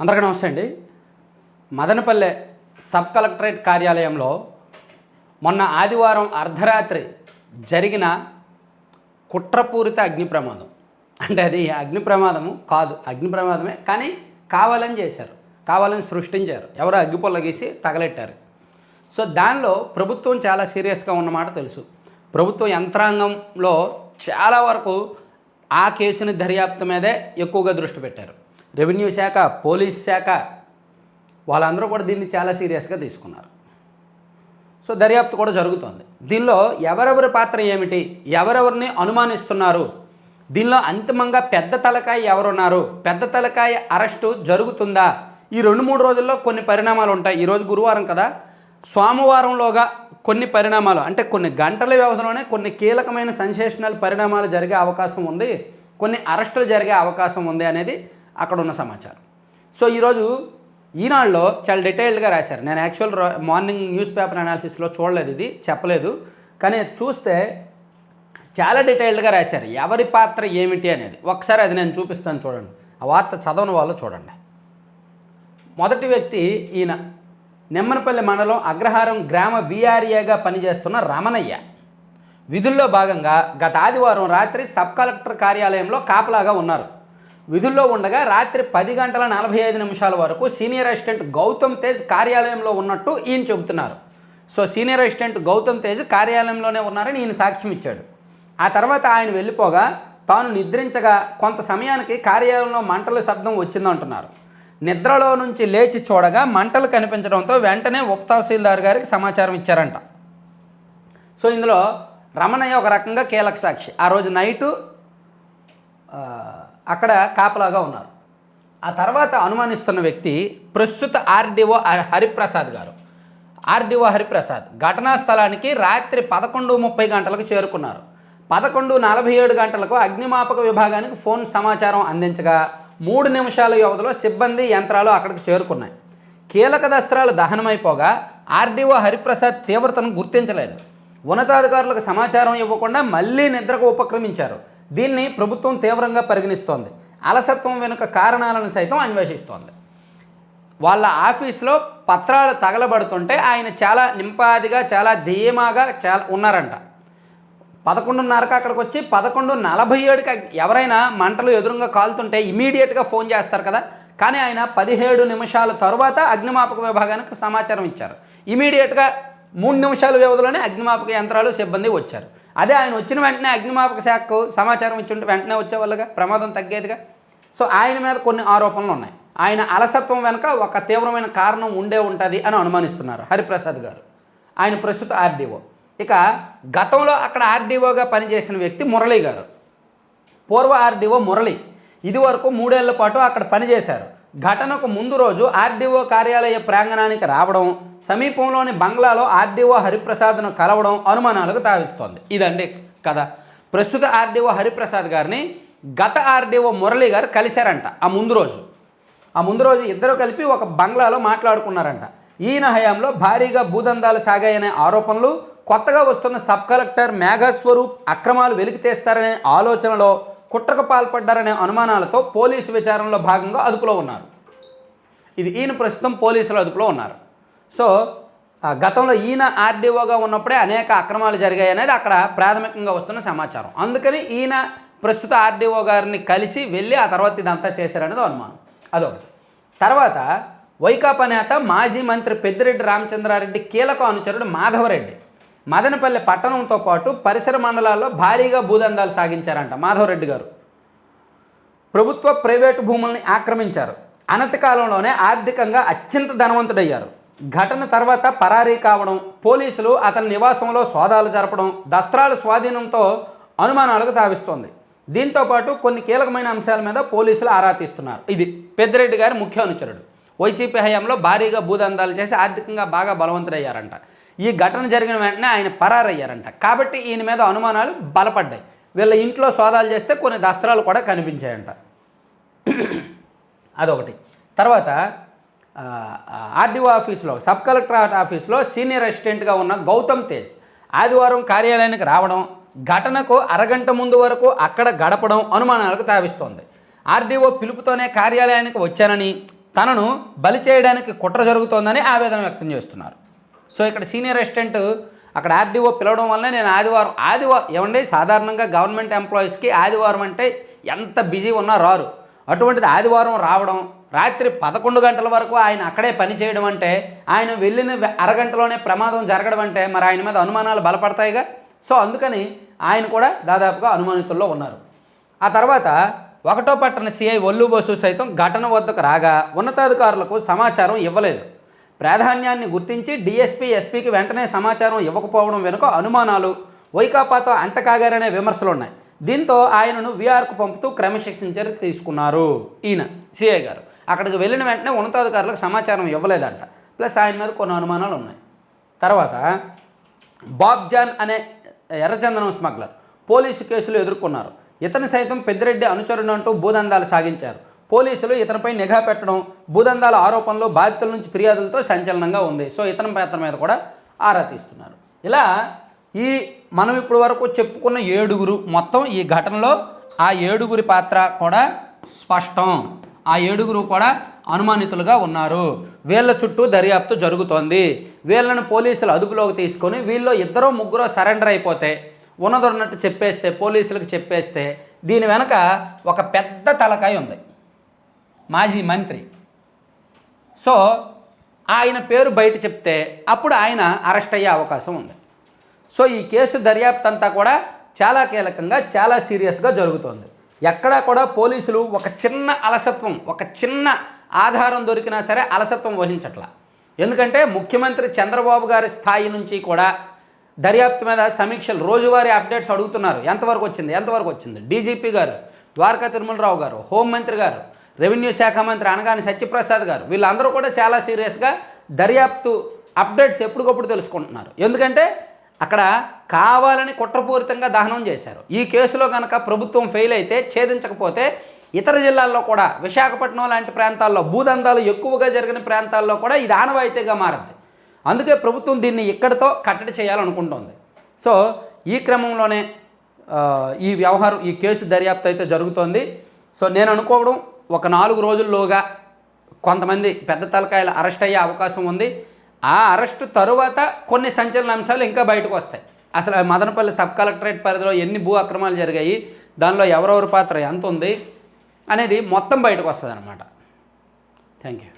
అందరికీ నమస్తే అండి. మదనపల్లె సబ్ కలెక్టరేట్ కార్యాలయంలో మొన్న ఆదివారం అర్ధరాత్రి జరిగిన కుట్రపూరిత అగ్ని ప్రమాదం. అంటే అది అగ్ని ప్రమాదము కాదు అగ్ని ప్రమాదమే. కానీ కావాలని చేశారు కావాలని సృష్టించారు. ఎవరో అగ్గిపొల్ల గీసి తగలెట్టారు. సో దానిలో ప్రభుత్వం చాలా సీరియస్గా ఉన్నమాట తెలుసు. ప్రభుత్వ యంత్రాంగంలో చాలా వరకు ఆ కేసుని దర్యాప్తు మీదే ఎక్కువగా దృష్టి పెట్టారు. రెవెన్యూ శాఖ పోలీస్ శాఖ వాళ్ళందరూ కూడా దీన్ని చాలా సీరియస్గా తీసుకున్నారు. సో దర్యాప్తు కూడా జరుగుతోంది. దీనిలో ఎవరెవరి పాత్ర ఏమిటి? ఎవరెవరిని అనుమానిస్తున్నారు? దీనిలో అంతిమంగా పెద్ద తలకాయ ఎవరున్నారు? పెద్ద తలకాయ అరెస్టు జరుగుతుందా? ఈ రెండు మూడు రోజుల్లో కొన్ని పరిణామాలు ఉంటాయి. ఈరోజు గురువారం కదా? సోమవారంలోగా కొన్ని పరిణామాలు అంటే కొన్ని గంటల వ్యవధిలోనే కొన్ని కీలకమైన సెన్సేషనల్ పరిణామాలు జరిగే అవకాశం ఉంది. కొన్ని అరెస్టులు జరిగే అవకాశం ఉంది అనేది అక్కడ ఉన్న సమాచారం. సో ఈరోజు ఈనాడులో చాలా డీటెయిల్డ్గా రాశారు. నేను యాక్చువల్ మార్నింగ్ న్యూస్ పేపర్ అనాలిసిస్లో చూడలేదు ఇది చెప్పలేదు. కానీ చూస్తే చాలా డీటెయిల్డ్గా రాశారు. ఎవరి పాత్ర ఏమిటి అనేది. ఒకసారి అది నేను చూపిస్తాను చూడండి. ఆ వార్త చదవని వాళ్ళు చూడండి. మొదటి వ్యక్తి ఈయన. నిమ్మనపల్లి మండలం అగ్రహారం గ్రామ విఆర్ఏగా పనిచేస్తున్న రమణయ్య. విధుల్లో భాగంగా గత ఆదివారం రాత్రి సబ్ కలెక్టర్ కార్యాలయంలో కాపలాగా ఉన్నారు. విధుల్లో ఉండగా రాత్రి పది గంటల నలభై ఐదు నిమిషాల వరకు సీనియర్ అసిస్టెంట్ గౌతమ్ తేజ్ కార్యాలయంలో ఉన్నట్టు ఈయన చెబుతున్నారు. So senior assistant Gautam Tej కార్యాలయంలోనే ఉన్నారని ఈయన సాక్ష్యం ఇచ్చాడు. ఆ తర్వాత ఆయన వెళ్ళిపోగా తాను నిద్రించగా కొంత సమయానికి కార్యాలయంలో మంటల శబ్దం వచ్చిందంటున్నారు. నిద్రలో నుంచి లేచి చూడగా మంటలు కనిపించడంతో వెంటనే ఉప తహసీల్దార్ గారికి సమాచారం ఇచ్చారంట. సో ఇందులో రమణయ్య ఒక రకంగా కీలక సాక్షి. ఆ రోజు నైటు అక్కడ కాపలాగా ఉన్నారు. ఆ తర్వాత అనుమానిస్తున్న వ్యక్తి ప్రస్తుత ఆర్డీఓ హరిప్రసాద్ గారు. ఆర్డీఓ హరిప్రసాద్ ఘటనా స్థలానికి రాత్రి పదకొండు ముప్పై గంటలకు చేరుకున్నారు. పదకొండు నలభై ఏడు గంటలకు అగ్నిమాపక విభాగానికి ఫోన్ సమాచారం అందించగా మూడు నిమిషాల వ్యవధిలో సిబ్బంది యంత్రాలు అక్కడికి చేరుకున్నాయి. కీలక దస్త్రాలు దహనమైపోగా ఆర్డీఓ హరిప్రసాద్ తీవ్రతను గుర్తించలేదు. ఉన్నతాధికారులకు సమాచారం ఇవ్వకుండా మళ్ళీ నిద్రకు ఉపక్రమించారు. దీన్ని ప్రభుత్వం తీవ్రంగా పరిగణిస్తోంది. అలసత్వం వెనుక కారణాలను సైతం అన్వేషిస్తోంది. వాళ్ళ ఆఫీస్లో పత్రాలు తగలబడుతుంటే ఆయన చాలా నింపాదిగా చాలా ధీమాగా చాలా ఉన్నారంట. పదకొండున్నరకు అక్కడికి వచ్చి పదకొండు నలభై ఏడుకి ఎవరైనా మంటలు ఎదురుగా కాలుతుంటే ఇమీడియట్గా ఫోన్ చేస్తారు కదా. కానీ ఆయన పదిహేడు నిమిషాల తర్వాత అగ్నిమాపక విభాగానికి సమాచారం ఇచ్చారు. ఇమీడియట్గా మూడు నిమిషాల వ్యవధిలోనే అగ్నిమాపక యంత్రాలు సిబ్బంది వచ్చారు. అదే ఆయన వచ్చిన వెంటనే అగ్నిమాపక శాఖకు సమాచారం ఇచ్చుంటే వెంటనే వచ్చేవాళ్ళుగా ప్రమాదం తగ్గేదిగా. సో ఆయన మీద కొన్ని ఆరోపణలు ఉన్నాయి. ఆయన అలసత్వం వెనుక ఒక తీవ్రమైన కారణం ఉండే ఉంటుంది అని అనుమానిస్తున్నారు హరిప్రసాద్ గారు. ఆయన ప్రస్తుత ఆర్డీఓ. ఇక గతంలో అక్కడ ఆర్డీఓగా పనిచేసిన వ్యక్తి మురళి గారు. పూర్వ ఆర్డీఓ మురళి. ఇదివరకు మూడేళ్ళ పాటు అక్కడ పనిచేశారు. ఘటనకు ముందు రోజు ఆర్డీఓ కార్యాలయ ప్రాంగణానికి రావడం సమీపంలోని బంగ్లాలో ఆర్డీఓ హరిప్రసాద్ను కలవడం అనుమానాలకు తావిస్తోంది. ఇదండి కథ. ప్రస్తుత ఆర్డీఓ హరిప్రసాద్ గారిని గత ఆర్డీఓ మురళి గారు కలిశారంట ఆ ముందు రోజు. ఆ ముందు రోజు ఇద్దరు కలిపి ఒక బంగ్లాలో మాట్లాడుకున్నారంట. ఈయన హయాంలో భారీగా భూదందాలు సాగాయనే ఆరోపణలు కొత్తగా వస్తున్న సబ్ కలెక్టర్ మేఘస్వరూప్ అక్రమాలు వెలికితీస్తారనే ఆలోచనలో కుట్రకు పాల్పడ్డారనే అనుమానాలతో పోలీసు విచారణలో భాగంగా అదుపులో ఉన్నారు. ఇది ఈయన ప్రస్తుతం పోలీసుల అదుపులో ఉన్నారు. సో ఆ, గతంలో ఈయన ఆర్డీఓగా ఉన్నప్పుడే అనేక అక్రమాలు జరిగాయి అనేది అక్కడ ప్రాథమికంగా వస్తున్న సమాచారం. అందుకని ఈయన ప్రస్తుత ఆర్డీఓ గారిని కలిసి వెళ్ళి ఆ తర్వాత ఇదంతా చేశారనేది అనుమానం. అదొకటి. తర్వాత వైకాపా నేత మాజీ మంత్రి పెద్దిరెడ్డి రామచంద్రారెడ్డి కీలక అనుచరుడు మాధవరెడ్డి. మదనపల్లి పట్టణంతో పాటు పరిసర మండలాల్లో భారీగా భూదందాలు సాగించారంట మాధవరెడ్డి గారు. ప్రభుత్వ ప్రైవేటు భూముల్ని ఆక్రమించారు. అనతి కాలంలోనే ఆర్థికంగా అత్యంత ధనవంతుడయ్యారు. ఘటన తర్వాత పరారీ కావడం పోలీసులు అతని నివాసంలో సోదాలు జరపడం దస్త్రాల స్వాధీనంతో అనుమానాలకు తావిస్తోంది. దీంతో పాటు కొన్ని కీలకమైన అంశాల మీద పోలీసులు ఆరా తీస్తున్నారు. ఇది పెద్దిరెడ్డి గారి ముఖ్య అనుచరుడు. వైసీపీ హయాంలో భారీగా భూదందాలు చేసి ఆర్థికంగా బాగా బలవంతుడయ్యారంట. ఈ ఘటన జరిగిన వెంటనే ఆయన పరారయ్యారంట. కాబట్టి ఈయన మీద అనుమానాలు బలపడ్డాయి. వీళ్ళ ఇంట్లో సోదాలు చేస్తే కొన్ని దస్త్రాలు కూడా కనిపించాయంట. అదొకటి. తర్వాత ఆర్డీఓ ఆఫీస్లో సబ్ కలెక్టర్ ఆఫీస్లో సీనియర్ అసిస్టెంట్గా ఉన్న గౌతమ్ తేజ్ ఆదివారం కార్యాలయానికి రావడం ఘటనకు అరగంట ముందు వరకు అక్కడ గడపడం అనుమానాలకు తావిస్తోంది ఆర్డీఓ పిలుపుతోనే కార్యాలయానికి వచ్చానని తనను బలి చేయడానికి కుట్ర జరుగుతోందని ఆవేదన వ్యక్తం చేస్తున్నారు. సో ఇక్కడ సీనియర్ అసిస్టెంట్ అక్కడ ఆర్డీఓ పిలవడం వల్ల నేను ఆదివారం ఆదివారం ఏమండి సాధారణంగా గవర్నమెంట్ ఎంప్లాయీస్కి ఆదివారం అంటే ఎంత బిజీ ఉన్నా రారు. అటువంటిది ఆదివారం రావడం రాత్రి పదకొండు గంటల వరకు ఆయన అక్కడే పని చేయడం అంటే ఆయన వెళ్ళిన అరగంటలోనే ప్రమాదం జరగడం అంటే మరి ఆయన మీద అనుమానాలు బలపడతాయిగా? సో అందుకని ఆయన కూడా దాదాపుగా అనుమానితుల్లో ఉన్నారు. ఆ తర్వాత ఒకటో పట్టణ సిఐ ఒల్లు బసు సైతం ఘటన వద్దకు రాగా ఉన్నతాధికారులకు సమాచారం ఇవ్వలేదు. ప్రాధాన్యాన్ని గుర్తించి డిఎస్పీ ఎస్పీకి వెంటనే సమాచారం ఇవ్వకపోవడం వెనుక అనుమానాలు వైకాపాతో అంటకాగారనే విమర్శలు ఉన్నాయి. దీంతో ఆయనను వీఆర్కు పంపుతూ క్రమశిక్షణ చర్య తీసుకున్నారు ఈయన సిఐ గారు. అక్కడికి వెళ్ళిన వెంటనే ఉన్నతాధికారులకు సమాచారం ఇవ్వలేదంట. ప్లస్ ఆయన మీద కొన్ని అనుమానాలు ఉన్నాయి. తర్వాత బాబ్జాన్ అనే ఎర్రచందనం స్మగ్లర్ పోలీసు కేసులు ఎదుర్కొన్నారు. ఇతను సైతం పెద్దిరెడ్డి అనుచరుడు అంటూ భూదందాలు సాగించారు. పోలీసులు ఇతనిపై నిఘా పెట్టడం భూదందాల ఆరోపణలు బాధితుల నుంచి ఫిర్యాదులతో సంచలనంగా ఉంది. సో ఇతని పాత్ర మీద కూడా ఆరా తీస్తున్నారు. ఇలా ఈ మనం ఇప్పటి వరకు చెప్పుకున్న ఏడుగురు మొత్తం ఈ ఘటనలో ఆ ఏడుగురి పాత్ర కూడా స్పష్టం. ఆ ఏడుగురు కూడా అనుమానితులుగా ఉన్నారు. వీళ్ళ చుట్టూ దర్యాప్తు జరుగుతోంది. వీళ్ళను పోలీసులు అదుపులోకి తీసుకొని వీళ్ళు ఇద్దరు ముగ్గురు సరెండర్ అయిపోతే ఉన్నదొన్నట్టు చెప్పేస్తే పోలీసులకు చెప్పేస్తే దీని వెనక ఒక పెద్ద తలకాయ ఉంది. మాజీ మంత్రి. సో ఆయన పేరు బయట చెప్తే అప్పుడు ఆయన అరెస్ట్ అయ్యే అవకాశం ఉంది. సో ఈ కేసు దర్యాప్తు అంతా కూడా చాలా కీలకంగా చాలా సీరియస్గా జరుగుతోంది. ఎక్కడా కూడా పోలీసులు ఒక చిన్న అలసత్వం ఒక చిన్న ఆధారం దొరికినా సరే అలసత్వం వహించట్ల. ఎందుకంటే ముఖ్యమంత్రి చంద్రబాబు గారి స్థాయి నుంచి కూడా దర్యాప్తు మీద సమీక్షలు రోజువారీ అప్డేట్స్ అడుగుతున్నారు. ఎంతవరకు వచ్చింది? ఎంతవరకు వచ్చింది? డీజీపీ గారు ద్వారకా తిరుమలరావు గారు హోంమంత్రి గారు రెవెన్యూ శాఖ మంత్రి అనగాని సత్యప్రసాద్ గారు. వీళ్ళందరూ కూడా చాలా సీరియస్గా దర్యాప్తు అప్డేట్స్ ఎప్పటికప్పుడు తెలుసుకుంటున్నారు. ఎందుకంటే అక్కడ కావాలని కుట్రపూరితంగా దహనం చేశారు. ఈ కేసులో కనుక ప్రభుత్వం ఫెయిల్ అయితే ఛేదించకపోతే ఇతర జిల్లాల్లో కూడా విశాఖపట్నం లాంటి ప్రాంతాల్లో భూదందాలు ఎక్కువగా జరిగిన ప్రాంతాల్లో కూడా ఇది ఆనవాయితీగా మారద్ది అందుకే ప్రభుత్వం దీన్ని ఇక్కడితో కట్టడి చేయాలనుకుంటోంది. సో ఈ క్రమంలోనే ఈ వ్యవహారం ఈ కేసు దర్యాప్తు అయితే జరుగుతోంది. సో నేను అనుకోవడం ఒక నాలుగు రోజుల్లోగా కొంతమంది పెద్ద తలకాయలు అరెస్ట్ అయ్యే అవకాశం ఉంది. ఆ అరెస్టు తరువాత కొన్ని సంచలన అంశాలు ఇంకా బయటకు వస్తాయి. అసలు ఆ మదనపల్లి సబ్ కలెక్టరేట్ పరిధిలో ఎన్ని భూ అక్రమాలు జరిగాయి దానిలో ఎవరెవరి పాత్ర ఎంత ఉంది అనేది మొత్తం బయటకు వస్తుంది అనమాట థ్యాంక్ యూ